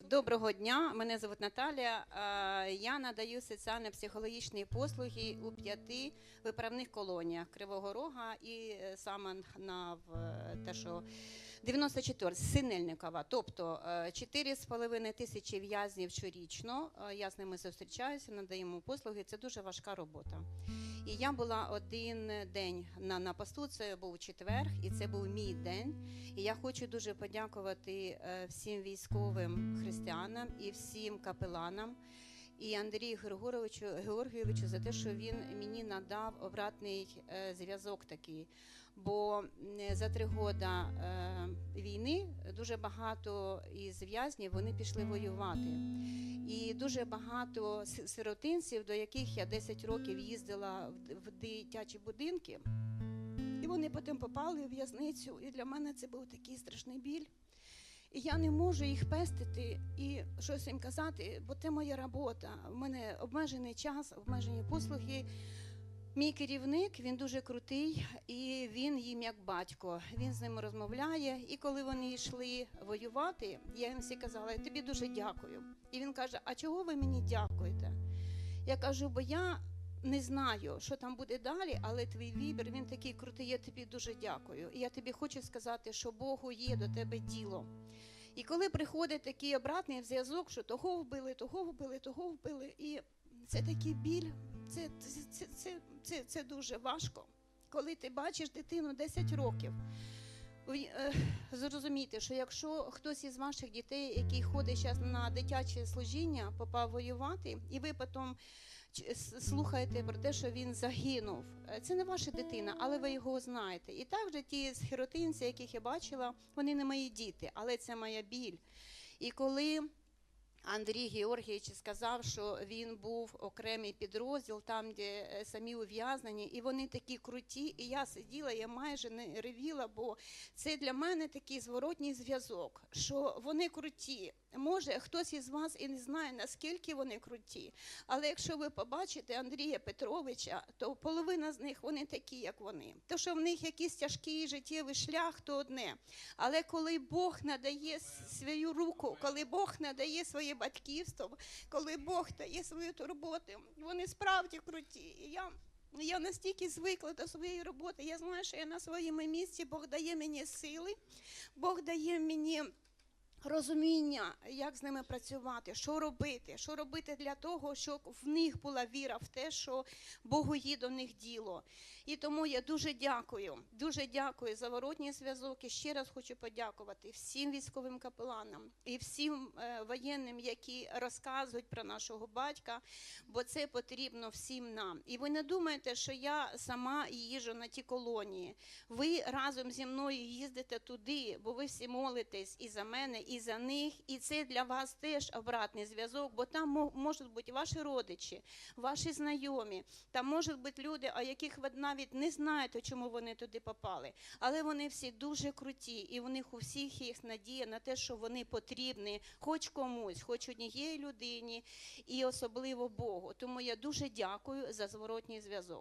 Доброго дня, мене звуть Наталія. Е, Я надаю соціально-психологічні послуги у п'яти виправних колоніях Кривого Рога і е, саме на е, те, що 94 Синельникова. Тобто е, 4,5 тисячі в'язнів щорічно. Е, Я з ними зустрічаюся, надаємо послуги. Це дуже важка робота. І я була один день на, на посту, це був четвер, і це був мій день. І я хочу дуже подякувати е, всім військовим християнам і всім капеланам. І Андрію Григоровичу Георгійовичу за те, що він мені надав обратний е, зв'язок такий. Бо за три роки е, війни дуже багато із в'язнів вони пішли воювати. І дуже багато сиротинців, до яких я 10 років їздила в дитячі будинки, і вони потім попали в в'язницю. І для мене це був такий страшний біль. І я не можу їх пестити і щось їм казати, бо це моя робота. У мене обмежений час, обмежені послуги. Мій керівник він дуже крутий, і він їм як батько. Він з ними розмовляє. І коли вони йшли воювати, я їм всі казала, тобі дуже дякую. І він каже: А чого ви мені дякуєте? Я кажу, бо я не знаю, що там буде далі, але твій вибір він такий крутий. Я тобі дуже дякую. І я тобі хочу сказати, що Богу є до тебе діло. І коли приходить такий обратний зв'язок, що того вбили, того вбили, того вбили, і це такий біль, це, це, це, це, це, це дуже важко. Коли ти бачиш дитину 10 років, е, що якщо хтось із ваших дітей, який ходить зараз на дитяче служіння, попав воювати, і ви потім слухаєте про те, що він загинув, е, це не ваша дитина, але ви його знаєте. І також ті схиротинці, яких я бачила, вони не мої діти, але це моя біль. І коли Андрій Георгійович сказав, що він був окремий підрозділ, там, де е, самі ув'язнені, і вони такі круті. І я сиділа, я майже не ревіла, бо це для мене такий зворотній зв'язок, що вони круті. Може, хтось із вас і не знає, наскільки вони круті. Але якщо ви побачите Андрія Петровича, то половина з них вони такі, як вони. То, що в них якийсь тяжкий життєвий шлях, то одне. Але коли Бог надає свою руку, коли Бог надає своє батьківство, коли Бог дає свою турботу, вони справді круті. І я, я настільки звикла до своєї роботи. Я знаю, що я на своєму місці, Бог дає мені сили, Бог дає мені. Розуміння, як з ними працювати, що робити, що робити для того, щоб в них була віра в те, що Богу є до них діло. І тому я дуже дякую, дуже дякую за воротній зв'язок. І ще раз хочу подякувати всім військовим капеланам і всім е, воєнним, які розказують про нашого батька, бо це потрібно всім нам. І ви не думаєте, що я сама їжджу на ті колонії. Ви разом зі мною їздите туди, бо ви всі молитесь і за мене, і за них. І це для вас теж обратний зв'язок, бо там можуть бути ваші родичі, ваші знайомі, там можуть бути люди, о яких ви навіть не знаєте, чому вони туди попали. Але вони всі дуже круті, і у них у всіх є надія на те, що вони потрібні хоч комусь, хоч однієї людині, і особливо Богу. Тому я дуже дякую за зворотній зв'язок.